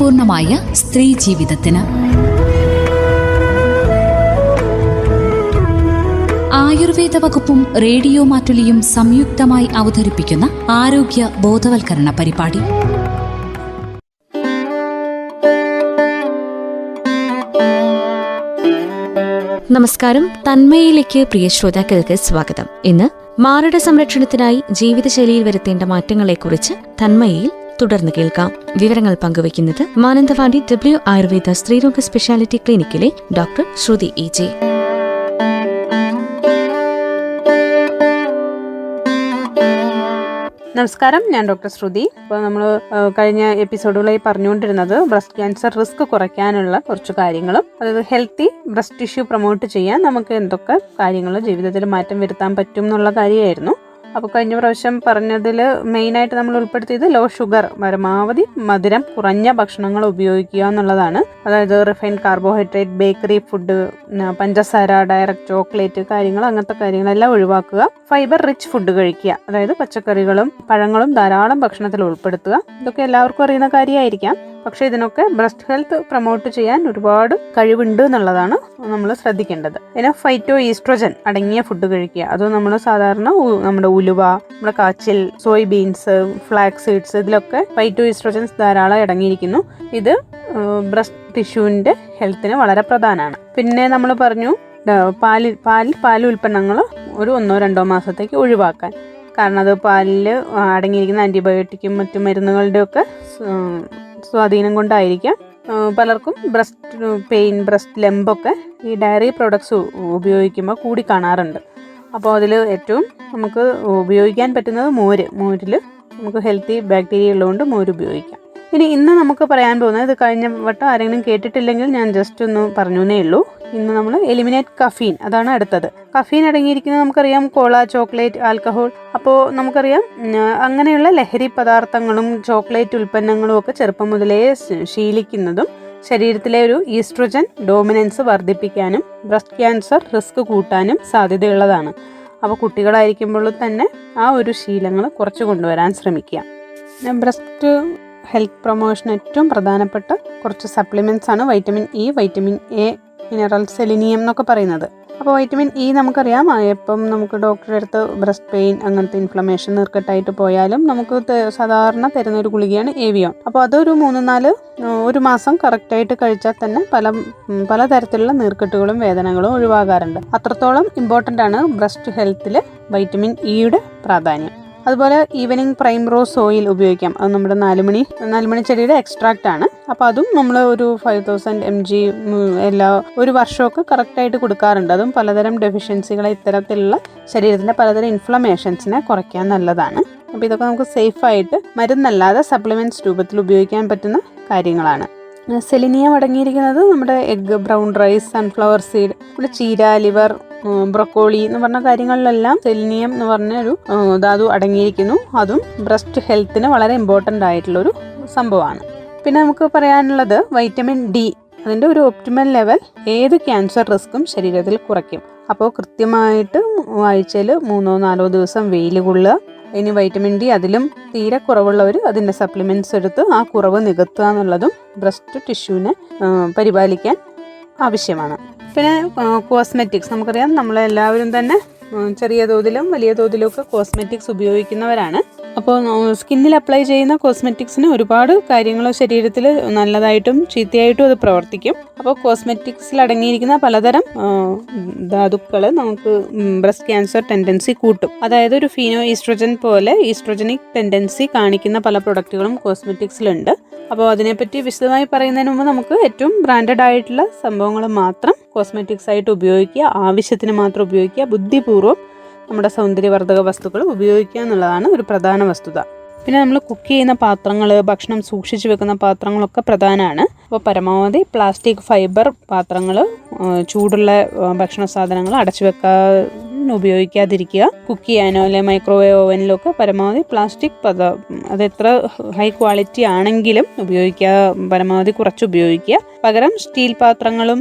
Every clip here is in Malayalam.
ആരോഗ്യപൂർണമായ സ്ത്രീ ജീവിതത്തിന്. ആയുർവേദ വകുപ്പും റേഡിയോ മാറ്റുലിയും സംയുക്തമായി അവതരിപ്പിക്കുന്ന ആരോഗ്യ ബോധവൽക്കരണ പരിപാടി. നമസ്കാരം. തന്മയിലേക്ക് പ്രിയ ശ്രോതാക്കൾക്ക് സ്വാഗതം. ഇന്ന് മാറിട സംരക്ഷണത്തിനായി ജീവിതശൈലിയിൽ വരുത്തേണ്ട മാറ്റങ്ങളെക്കുറിച്ച് തന്മയിൽ തുടർന്ന് കേൾക്കാം. വിവരങ്ങൾ പങ്കുവയ്ക്കുന്നത് മാനന്തവാടി ഡബ്ല്യു ആയുർവേദ സ്ത്രീരോഗ സ്പെഷ്യാലിറ്റി ക്ലിനിക്കിലെ ഡോക്ടർ ശ്രുതി ഇ ജെ. നമസ്കാരം ഞാൻ ഡോക്ടർ ശ്രുതി. അപ്പോൾ നമ്മൾ കഴിഞ്ഞ എപ്പിസോഡുകളായി പറഞ്ഞുകൊണ്ടിരുന്നത് ബ്രസ്റ്റ് ക്യാൻസർ റിസ്ക് കുറയ്ക്കാനുള്ള കുറച്ച് കാര്യങ്ങളും അതായത് ഹെൽത്തി ബ്രസ്റ്റ് ടിഷ്യൂ പ്രൊമോട്ട് ചെയ്യാൻ നമുക്ക് എന്തൊക്കെ കാര്യങ്ങൾ ജീവിതത്തിൽ മാറ്റം വരുത്താൻ പറ്റും എന്നുള്ള കാര്യമായിരുന്നു. അപ്പോൾ കഴിഞ്ഞ പ്രാവശ്യം പറഞ്ഞതിൽ മെയിനായിട്ട് നമ്മൾ ഉൾപ്പെടുത്തിയത് ലോ ഷുഗർ പരമാവധി മധുരം കുറഞ്ഞ ഭക്ഷണങ്ങൾ ഉപയോഗിക്കുക എന്നുള്ളതാണ്. അതായത് റിഫൈൻഡ് കാർബോഹൈഡ്രേറ്റ് ബേക്കറി ഫുഡ് പഞ്ചസാര ഡയറക്റ്റ് ചോക്ലേറ്റ് കാര്യങ്ങൾ അങ്ങനത്തെ കാര്യങ്ങളെല്ലാം ഒഴിവാക്കുക. ഫൈബർ റിച്ച് ഫുഡ് കഴിക്കുക. അതായത് പച്ചക്കറികളും പഴങ്ങളും ധാരാളം ഭക്ഷണത്തിൽ ഉൾപ്പെടുത്തുക. ഇതൊക്കെ എല്ലാവർക്കും അറിയുന്ന കാര്യമായിരിക്കാം. പക്ഷേ ഇതിനൊക്കെ ബ്രസ്റ്റ് ഹെൽത്ത് പ്രൊമോട്ട് ചെയ്യാൻ ഒരുപാട് കഴിവുണ്ട് എന്നുള്ളതാണ് നമ്മൾ ശ്രദ്ധിക്കേണ്ടത്. പിന്നെ ഫൈറ്റോ ഈസ്ട്രോജൻ അടങ്ങിയ ഫുഡ് കഴിക്കുക. അത് നമ്മൾ സാധാരണ നമ്മുടെ ഉലുവ നമ്മുടെ കാച്ചിൽ സോയ് ബീൻസ് ഫ്ലാക്സ് സീഡ്സ് ഇതിലൊക്കെ ഫൈറ്റോ ഈസ്ട്രോജൻസ് ധാരാളം അടങ്ങിയിരിക്കുന്നു. ഇത് ബ്രസ്റ്റ് ടിഷ്യൂവിന്റെ ഹെൽത്തിന് വളരെ പ്രധാനമാണ്. പിന്നെ നമ്മൾ പറഞ്ഞു പാലിൽ പാലിൽ പാൽ ഉൽപ്പന്നങ്ങൾ ഒരു ഒന്നോ രണ്ടോ മാസത്തേക്ക് ഒഴിവാക്കാൻ. കാരണം അത് പാലിൽ അടങ്ങിയിരിക്കുന്ന ആന്റിബയോട്ടിക്കും മറ്റു മരുന്നുകളുടെയൊക്കെ സ്വാധീനം കൊണ്ടായിരിക്കാം. പലർക്കും ബ്രസ്റ്റ് പെയിൻ ബ്രസ്റ്റ് ലെമ്പൊക്കെ ഈ ഡയറി പ്രോഡക്ട്സ് ഉപയോഗിക്കുമ്പോൾ കൂടി കാണാറുണ്ട്. അപ്പോൾ അതിൽ ഏറ്റവും നമുക്ക് ഉപയോഗിക്കാൻ പറ്റുന്നത് മോര്. മോരിൽ നമുക്ക് ഹെൽത്തി ബാക്ടീരിയ ഉള്ളതുകൊണ്ട് മോര് ഉപയോഗിക്കാം. ഇനി ഇന്ന് നമുക്ക് പറയാൻ പോകുന്നത് ഇത് കഴിഞ്ഞ വട്ടം ആരെങ്കിലും കേട്ടിട്ടില്ലെങ്കിൽ ഞാൻ ജസ്റ്റ് ഒന്ന് പറഞ്ഞേ ഉള്ളൂ. ഇന്ന് നമ്മൾ എലിമിനേറ്റ് കഫീൻ അതാണ് അടുത്തത്. കഫീൻ അടങ്ങിയിരിക്കുന്നത് നമുക്കറിയാം കോള ചോക്ലേറ്റ് ആൽക്കഹോൾ അപ്പോൾ നമുക്കറിയാം അങ്ങനെയുള്ള ലഹരി പദാർത്ഥങ്ങളും ചോക്ലേറ്റ് ഉൽപ്പന്നങ്ങളും ഒക്കെ ചെറുപ്പം മുതലേ ശീലിക്കുന്നതും ശരീരത്തിലെ ഒരു ഈസ്ട്രജൻ ഡോമിനൻസ് വർദ്ധിപ്പിക്കാനും ബ്രസ്റ്റ് ക്യാൻസർ റിസ്ക് കൂട്ടാനും സാധ്യതയുള്ളതാണ്. അപ്പോൾ കുട്ടികളായിരിക്കുമ്പോൾ തന്നെ ആ ഒരു ശീലങ്ങൾ കുറച്ച് കൊണ്ടുവരാൻ ശ്രമിക്കുക. ബ്രസ്റ്റ് ഹെൽത്ത് പ്രൊമോഷൻ ഏറ്റവും പ്രധാനപ്പെട്ട കുറച്ച് സപ്ലിമെന്റ്സ് ആണ് vitamin E vitamin A mineral selenium എന്നൊക്കെ പറയുന്നത്. അപ്പോൾ വൈറ്റമിൻ ഇ നമുക്കറിയാം ഇപ്പം നമുക്ക് ഡോക്ടറെ അടുത്ത് ബ്രസ്റ്റ് പെയിൻ അങ്ങനത്തെ ഇൻഫ്ലമേഷൻ നിർക്കട്ടായിട്ട് പോയാലും നമുക്ക് സാധാരണ തരുന്ന ഒരു ഗുളികയാണ് ഏവിയോൺ അപ്പോൾ അതൊരു മൂന്ന് നാല് ഒരു മാസം കറക്റ്റായിട്ട് കഴിച്ചാൽ തന്നെ പല പലതരത്തിലുള്ള നീർക്കെട്ടുകളും വേദനകളും ഒഴിവാകാറുണ്ട്. അത്രത്തോളം ഇമ്പോർട്ടന്റ് ആണ് ബ്രസ്റ്റ് ഹെൽത്തിൽ വൈറ്റമിൻ ഇയുടെ പ്രാധാന്യം. അതുപോലെ ഈവനിങ് പ്രൈം റോസ് ഓയിൽ ഉപയോഗിക്കാം. അത് നമ്മുടെ നാലുമണി നാലുമണി ചെടിയുടെ എക്സ്ട്രാക്റ്റ് ആണ്. അപ്പോൾ അതും നമ്മൾ ഒരു ഫൈവ് തൗസൻഡ് എം ജി എല്ലാ ഒരു വർഷമൊക്കെ കറക്റ്റായിട്ട് കൊടുക്കാറുണ്ട്. അതും പലതരം ഡെഫിഷ്യൻസികളെ ഇത്തരത്തിലുള്ള ശരീരത്തിന്റെ പലതരം ഇൻഫ്ലമേഷൻസിനെ കുറയ്ക്കാൻ നല്ലതാണ്. അപ്പോൾ ഇതൊക്കെ നമുക്ക് സേഫായിട്ട് മരുന്നല്ലാതെ സപ്ലിമെന്റ്സ് രൂപത്തിൽ ഉപയോഗിക്കാൻ പറ്റുന്ന കാര്യങ്ങളാണ്. സെലിനിയം അടങ്ങിയിരിക്കുന്നത് നമ്മുടെ egg brown rice sunflower seed നമ്മുടെ ചീര ലിവർ ബ്രൊക്കോളി എന്ന് പറഞ്ഞ കാര്യങ്ങളിലെല്ലാം സെലിനിയം എന്ന് പറഞ്ഞ ഒരു ധാതു അടങ്ങിയിരിക്കുന്നു. അതും ബ്രസ്റ്റ് ഹെൽത്തിന് വളരെ ഇമ്പോർട്ടന്റ് ആയിട്ടുള്ളൊരു സംഭവമാണ്. പിന്നെ നമുക്ക് പറയാനുള്ളത് വൈറ്റമിൻ ഡി. അതിന്റെ ഒരു ഒപ്റ്റിമൽ ലെവൽ ഏത് ക്യാൻസർ റിസ്ക്കും ശരീരത്തിൽ കുറയ്ക്കും. അപ്പോൾ കൃത്യമായിട്ട് ആഴ്ചയിൽ മൂന്നോ നാലോ ദിവസം വെയിൽ കൊള്ളുക. ഇനി വൈറ്റമിൻ ഡി അതിലും തീരെ കുറവുള്ളവർ അതിന്റെ സപ്ലിമെന്റ്സ് എടുത്ത് ആ കുറവ് നികത്തുക എന്നുള്ളതും ബ്രസ്റ്റ് ടിഷ്യൂവിനെ പരിപാലിക്കാൻ ആവശ്യമാണ്. പിന്നെ കോസ്മെറ്റിക്സ് നമുക്കറിയാം നമ്മളെല്ലാവരും തന്നെ ചെറിയ തോതിലും വലിയ തോതിലും ഒക്കെ കോസ്മെറ്റിക്സ് ഉപയോഗിക്കുന്നവരാണ്. അപ്പോൾ സ്കിന്നിൽ അപ്ലൈ ചെയ്യുന്ന കോസ്മെറ്റിക്സിന് ഒരുപാട് കാര്യങ്ങൾ ശരീരത്തിൽ നല്ലതായിട്ടും ചീത്തയായിട്ടും അത് പ്രവർത്തിക്കും. അപ്പോൾ കോസ്മെറ്റിക്സിൽ അടങ്ങിയിരിക്കുന്ന പലതരം ധാതുക്കൾ നമുക്ക് ബ്രസ്റ്റ് ക്യാൻസർ ടെൻഡൻസി കൂട്ടും. അതായത് ഒരു ഫീനോ ഈസ്ട്രോജൻ പോലെ ഈസ്ട്രോജനിക് ടെൻഡൻസി കാണിക്കുന്ന പല പ്രൊഡക്റ്റുകളും കോസ്മെറ്റിക്സിലുണ്ട് അപ്പോൾ അതിനെപ്പറ്റി വിശദമായി പറയുന്നതിന് മുമ്പ് നമുക്ക് ഏറ്റവും ബ്രാൻഡഡ് ആയിട്ടുള്ള സംഭവങ്ങൾ മാത്രം കോസ്മെറ്റിക്സ് ആയിട്ട് ഉപയോഗിക്കുക ആവശ്യത്തിന് മാത്രം ഉപയോഗിക്കുക ബുദ്ധിപൂർവം നമ്മുടെ സൗന്ദര്യവർദ്ധക വസ്തുക്കൾ ഉപയോഗിക്കുക എന്നുള്ളതാണ് ഒരു പ്രധാന വസ്തുത. പിന്നെ നമ്മൾ കുക്ക് ചെയ്യുന്ന പാത്രങ്ങൾ ഭക്ഷണം സൂക്ഷിച്ചു വെക്കുന്ന പാത്രങ്ങളൊക്കെ പ്രധാനമാണ്. അപ്പോൾ പരമാവധി പ്ലാസ്റ്റിക് ഫൈബർ പാത്രങ്ങൾ ചൂടുള്ള ഭക്ഷണ സാധനങ്ങൾ അടച്ചു വെക്കാൻ ഉപയോഗിക്കാതിരിക്കുക. കുക്ക് ചെയ്യാനോ അല്ലെ മൈക്രോവേവ് ഓവനിലോ ഒക്കെ പരമാവധി പ്ലാസ്റ്റിക് പദ അത് എത്ര ഹൈ ക്വാളിറ്റി ആണെങ്കിലും ഉപയോഗിക്കുക പരമാവധി കുറച്ച് ഉപയോഗിക്കുക. പകരം സ്റ്റീൽ പാത്രങ്ങളും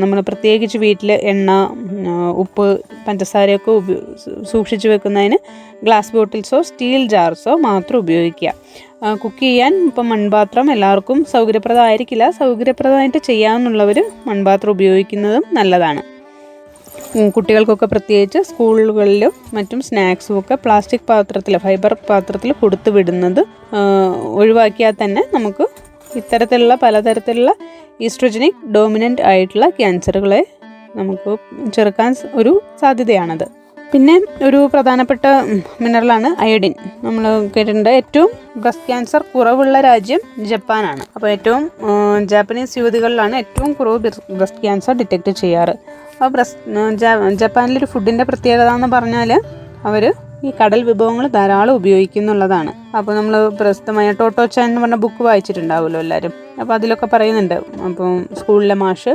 നമ്മൾ പ്രത്യേകിച്ച് വീട്ടിൽ എണ്ണ ഉപ്പ് പഞ്ചസാരയൊക്കെ സൂക്ഷിച്ചു വെക്കുന്നതിന് ഗ്ലാസ് ബോട്ടിൽസോ സ്റ്റീൽ ജാർസോ മാത്രം ഉപയോഗിക്കുക. കുക്ക് ചെയ്യാൻ ഇപ്പം മൺപാത്രം എല്ലാവർക്കും സൗകര്യപ്രദമായിരിക്കില്ല. സൗകര്യപ്രദമായിട്ട് ചെയ്യാമെന്നുള്ളവർ മൺപാത്രം ഉപയോഗിക്കുന്നതും നല്ലതാണ്. കുട്ടികൾക്കൊക്കെ പ്രത്യേകിച്ച് സ്കൂളുകളിലും മറ്റും സ്നാക്സും ഒക്കെ പ്ലാസ്റ്റിക് പാത്രത്തിൽ ഫൈബർ പാത്രത്തിൽ കൊടുത്തു വിടുന്നത് ഒഴിവാക്കിയാൽ തന്നെ നമുക്ക് ഇത്തരത്തിലുള്ള പലതരത്തിലുള്ള ഈസ്ട്രോജനിക് ഡോമിനന്റ് ആയിട്ടുള്ള ക്യാൻസറുകളെ നമുക്ക് ചെറുക്കാൻ ഒരു സാധ്യതയാണത്. പിന്നെ ഒരു പ്രധാനപ്പെട്ട മിനറലാണ് അയഡിൻ. നമ്മൾ കേട്ടിട്ടുണ്ട് ഏറ്റവും ബ്രസ്റ്റ് ക്യാൻസർ കുറവുള്ള രാജ്യം ജപ്പാനാണ്. അപ്പോൾ ഏറ്റവും ജാപ്പനീസ് യുവതികളിലാണ് ഏറ്റവും കുറവ് ബ്രസ്റ്റ് ക്യാൻസർ ഡിറ്റക്ട് ചെയ്യാറ്. അപ്പോൾ ബ്രസ്റ്റ് ജപ്പാനിലൊരു ഫുഡിന്റെ പ്രത്യേകത എന്ന് പറഞ്ഞാൽ അവർ ഈ കടൽ വിഭവങ്ങൾ ധാരാളം ഉപയോഗിക്കുന്നുള്ളതാണ്. അപ്പോൾ നമ്മൾ പ്രസിദ്ധമായ ടോട്ടോച്ചാൻ എന്ന് പറഞ്ഞ ബുക്ക് വായിച്ചിട്ടുണ്ടാവുമല്ലോ എല്ലാവരും അപ്പോൾ അതിലൊക്കെ പറയുന്നുണ്ട്. അപ്പം സ്കൂളിലെ മാഷ്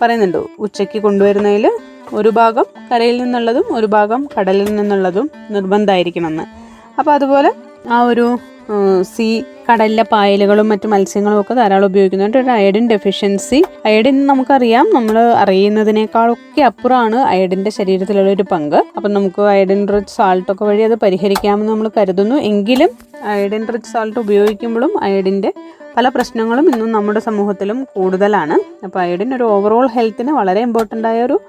പറയുന്നുണ്ട് ഉച്ചയ്ക്ക് കൊണ്ടുവരുന്നതിൽ ഒരു ഭാഗം കരയിൽ നിന്നുള്ളതും ഒരു ഭാഗം കടലിൽ നിന്നുള്ളതും നിർബന്ധമായിരിക്കണമെന്ന്. അപ്പോൾ അതുപോലെ ആ ഒരു സീ കടലിലെ പായലുകളും മറ്റു മത്സ്യങ്ങളും ഒക്കെ ധാരാളം ഉപയോഗിക്കുന്നുണ്ട്. ഒരു അയഡിൻ ഡെഫിഷ്യൻസി അയഡിൻ നമുക്കറിയാം. നമ്മൾ അറിയുന്നതിനേക്കാളൊക്കെ അപ്പുറമാണ് അയഡിന്റെ ശരീരത്തിലുള്ള ഒരു പങ്ക്. അപ്പം നമുക്ക് അയഡിൻ റിച്ച് സാൾട്ട് ഒക്കെ വഴി അത് പരിഹരിക്കാമെന്ന് നമ്മൾ കരുതുന്നു. എങ്കിലും അയഡിൻ റിച്ച് സാൾട്ട് ഉപയോഗിക്കുമ്പോഴും അയഡിന്റെ പല പ്രശ്നങ്ങളും ഇന്നും നമ്മുടെ സമൂഹത്തിലും കൂടുതലാണ്. അപ്പോൾ അയഡിൻ ഒരു ഓവറോൾ ഹെൽത്തിന് വളരെ ഇമ്പോർട്ടന്റ് ആയ ഒരു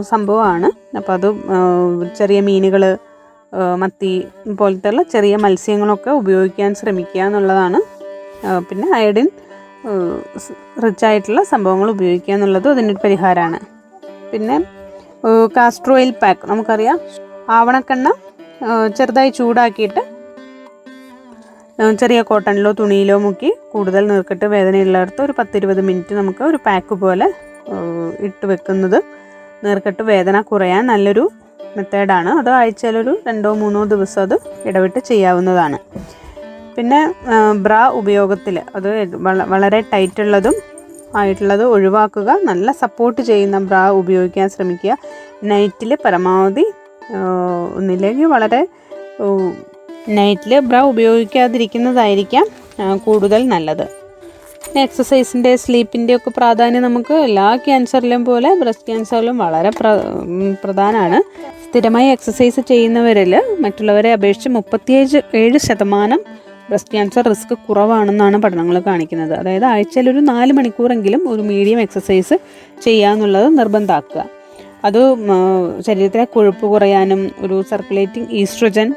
സംഭവമാണ്. അപ്പോൾ അത് ചെറിയ മീനുകൾ മത്തി പോലത്തെയുള്ള ചെറിയ മത്സ്യങ്ങളൊക്കെ ഉപയോഗിക്കാൻ ശ്രമിക്കുക എന്നുള്ളതാണ്. പിന്നെ അയഡിൻ റിച്ച് ആയിട്ടുള്ള സംഭവങ്ങൾ ഉപയോഗിക്കുക എന്നുള്ളതും അതിനൊരു പരിഹാരമാണ്. പിന്നെ കാസ്റ്റർ ഓയിൽ പാക്ക് നമുക്കറിയാം. ആവണക്കെണ്ണ ചെറുതായി ചൂടാക്കിയിട്ട് ചെറിയ കോട്ടണിലോ തുണിയിലോ മുക്കി കൂടുതൽ നീർക്കെട്ട് വേദനയുള്ളിടത്ത് ഒരു പത്തിരുപത് മിനിറ്റ് നമുക്ക് ഒരു പാക്ക് പോലെ ഇട്ട് വെക്കുന്നത്. നീർക്കെട്ട് വേദന കുറയാൻ നല്ലൊരു മെത്തേഡാണ്. അത് ആഴ്ചയിലൊരു രണ്ടോ മൂന്നോ ദിവസം അത് ഇടവിട്ട് ചെയ്യാവുന്നതാണ്. പിന്നെ ബ്ര ഉപയോഗത്തിൽ അത് വളരെ ടൈറ്റുള്ളതും ആയിട്ടുള്ളത് ഒഴിവാക്കുക നല്ല സപ്പോർട്ട് ചെയ്യുന്ന ബ്ര ഉപയോഗിക്കാൻ ശ്രമിക്കുക. നൈറ്റിൽ പരമാവധി ഒന്നില്ലെങ്കിൽ വളരെ നൈറ്റിൽ ബ്ര ഉപയോഗിക്കാതിരിക്കുന്നതായിരിക്കാം കൂടുതൽ നല്ലത്. എക്സസൈസിന്റെ സ്ലീപ്പിന്റെ ഒക്കെ പ്രാധാന്യം നമുക്ക് എല്ലാ ക്യാൻസറിലും പോലെ ബ്രസ്റ്റ് ക്യാൻസറിലും വളരെ പ്ര പ്രധാനമാണ് സ്ഥിരമായി എക്സസൈസ് ചെയ്യുന്നവരിൽ മറ്റുള്ളവരെ അപേക്ഷിച്ച് മുപ്പത്തിയേഴ് ഏഴ് ശതമാനം ബ്രസ്റ്റ് ക്യാൻസർ റിസ്ക് കുറവാണെന്നാണ് പഠനങ്ങൾ കാണിക്കുന്നത്. അതായത് ആഴ്ചയിൽ ഒരു നാല് മണിക്കൂറെങ്കിലും ഒരു മീഡിയം എക്സസൈസ് ചെയ്യാന്നുള്ളത് നിർബന്ധമാക്കുക അത് ശരീരത്തിലെ കൊഴുപ്പ് കുറയാനും ഒരു സർക്കുലേറ്റിംഗ് ഈസ്ട്രജൻ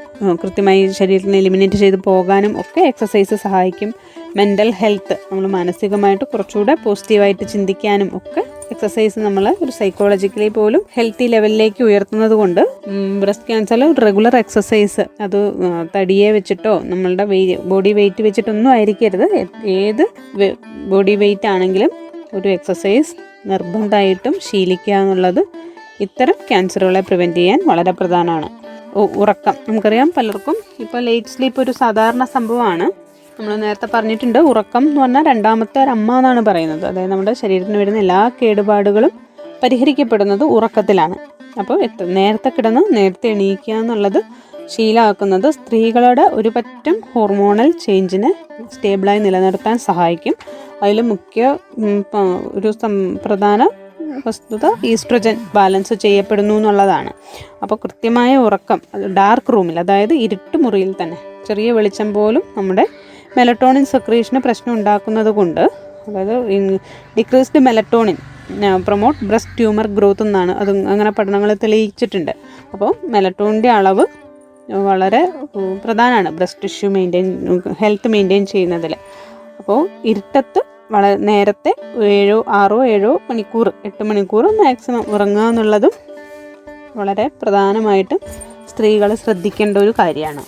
കൃത്യമായി ശരീരത്തിൽ നിന്ന് എലിമിനേറ്റ് ചെയ്ത് പോകാനും ഒക്കെ എക്സസൈസ് സഹായിക്കും. മെന്റൽ ഹെൽത്ത് നമ്മൾ മാനസികമായിട്ട് കുറച്ചുകൂടെ പോസിറ്റീവായിട്ട് ചിന്തിക്കാനും ഒക്കെ എക്സസൈസ് നമ്മൾ ഒരു സൈക്കോളജിക്കലി പോലും ഹെൽത്തി ലെവലിലേക്ക് ഉയർത്തുന്നത് കൊണ്ട് ബ്രസ്റ്റ് ക്യാൻസറിൽ റെഗുലർ എക്സസൈസ് അത് തടിയെ വെച്ചിട്ടോ നമ്മളുടെ ബോഡി വെയിറ്റ് വെച്ചിട്ടൊന്നും ആയിരിക്കരുത്. ഏത് ബോഡി വെയിറ്റ് ആണെങ്കിലും ഒരു എക്സസൈസ് നിർബന്ധമായിട്ടും ശീലിക്കുക എന്നുള്ളത് ഇത്തരം ക്യാൻസറുകളെ പ്രിവെന്റ് ചെയ്യാൻ വളരെ പ്രധാനമാണ്. ഉറക്കം. നമുക്കറിയാം പലർക്കും ഇപ്പോൾ ലേറ്റ് സ്ലീപ്പ് ഒരു സാധാരണ സംഭവമാണ്. നമ്മൾ നേരത്തെ പറഞ്ഞിട്ടുണ്ട് ഉറക്കം എന്ന് പറഞ്ഞാൽ രണ്ടാമത്തെ ഒരു അമ്മ എന്നാണ് പറയുന്നത്. അതായത് നമ്മുടെ ശരീരത്തിന് വരുന്ന എല്ലാ കേടുപാടുകളും പരിഹരിക്കപ്പെടുന്നത് ഉറക്കത്തിലാണ്. അപ്പോൾ നേരത്തെ കിടന്ന് നേരത്തെ എണീക്കുക എന്നുള്ളത് ശീലമാക്കുന്നത് സ്ത്രീകളുടെ ഒരു പറ്റം ഹോർമോണൽ ചേഞ്ചിനെ സ്റ്റേബിളായി നിലനിർത്താൻ സഹായിക്കും. അതിൽ മുഖ്യ ഒരു പ്രധാന വസ്തുത ഈസ്ട്രജൻ ബാലൻസ് ചെയ്യപ്പെടുന്നു എന്നുള്ളതാണ്. അപ്പോൾ കൃത്യമായ ഉറക്കം ഡാർക്ക് റൂമിൽ അതായത് ഇരുട്ട് മുറിയിൽ തന്നെ ചെറിയ വെളിച്ചം പോലും നമ്മുടെ മെലട്ടോണിൻ സെക്രീഷന് പ്രശ്നം ഉണ്ടാക്കുന്നത് കൊണ്ട് അതായത് decreased melatonin promote breast tumour growth എന്നാണ് അത് അങ്ങനെ പഠനങ്ങൾ തെളിയിച്ചിട്ടുണ്ട്. അപ്പോൾ മെലട്ടോണിന്റെ അളവ് വളരെ പ്രധാനമാണ് breast tissue maintain health maintain ചെയ്യുന്നതിൽ. അപ്പോൾ ഇരുട്ടത്ത് വളരെ നേരത്തെ ഏഴോ ആറോ ഏഴോ മണിക്കൂർ എട്ട് മണിക്കൂർ മാക്സിമം ഉറങ്ങുക എന്നുള്ളതും വളരെ പ്രധാനമായിട്ടും സ്ത്രീകൾ ശ്രദ്ധിക്കേണ്ട ഒരു കാര്യമാണ്.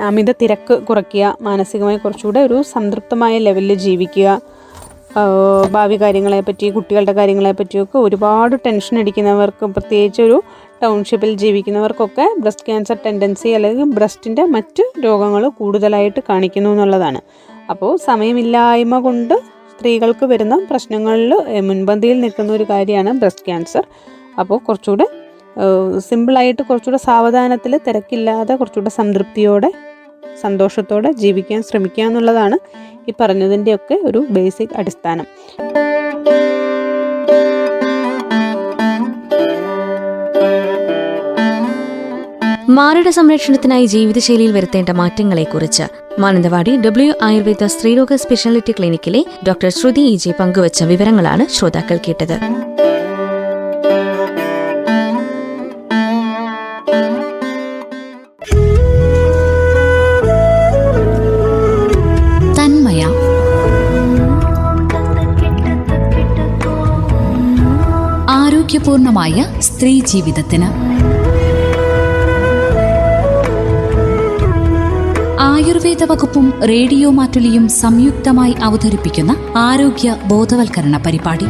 അമിത തിരക്ക് കുറയ്ക്കുക മാനസികമായി കുറച്ചുകൂടെ ഒരു സംതൃപ്തമായ ലെവലിൽ ജീവിക്കുക ഭാവി കാര്യങ്ങളെപ്പറ്റി കുട്ടികളുടെ കാര്യങ്ങളെപ്പറ്റിയൊക്കെ ഒരുപാട് ടെൻഷൻ അടിക്കുന്നവർക്ക് പ്രത്യേകിച്ച് ഒരു ടൗൺഷിപ്പിൽ ജീവിക്കുന്നവർക്കൊക്കെ ബ്രസ്റ്റ് ക്യാൻസർ ടെൻഡൻസി അല്ലെങ്കിൽ ബ്രസ്റ്റിന്റെ മറ്റ് രോഗങ്ങൾ കൂടുതലായിട്ട് കാണിക്കുന്നു എന്നുള്ളതാണ്. അപ്പോൾ സമയമില്ലായ്മ കൊണ്ട് സ്ത്രീകൾക്ക് വരുന്ന പ്രശ്നങ്ങളിൽ മുൻപന്തിയിൽ നിൽക്കുന്ന ഒരു കാര്യമാണ് ബ്രസ്റ്റ് ക്യാൻസർ. അപ്പോൾ കുറച്ചുകൂടെ സിമ്പിളായിട്ട് കുറച്ചുകൂടെ സാവധാനത്തിൽ തിരക്കില്ലാതെ കുറച്ചുകൂടെ സംതൃപ്തിയോടെ സന്തോഷത്തോടെ ജീവിക്കാൻ ശ്രമിക്കുക എന്നുള്ളതാണ് ഈ പറഞ്ഞതിന്റെയൊക്കെ ഒരു ബേസിക് അടിസ്ഥാനം. മാരട സംരക്ഷണത്തിനായി ജീവിതശൈലിയിൽ വരുത്തേണ്ട മാറ്റങ്ങളെക്കുറിച്ച് മാനന്തവാടി ഡബ്ല്യു ആയുർവേദ സ്ത്രീരോഗ സ്പെഷ്യാലിറ്റി ക്ലിനിക്കിലെ ഡോക്ടർ ശ്രുതി ഇ ജെ പങ്കുവച്ച വിവരങ്ങളാണ് ശ്രോതാക്കൾ കേട്ടത്. ആരോഗ്യപൂർണമായ സ്ത്രീ ജീവിതത്തിന്. ആയുർവേദ വകുപ്പും റേഡിയോ മാറ്റുലിയും സംയുക്തമായി അവതരിപ്പിക്കുന്ന ആരോഗ്യ ബോധവൽക്കരണ പരിപാടി.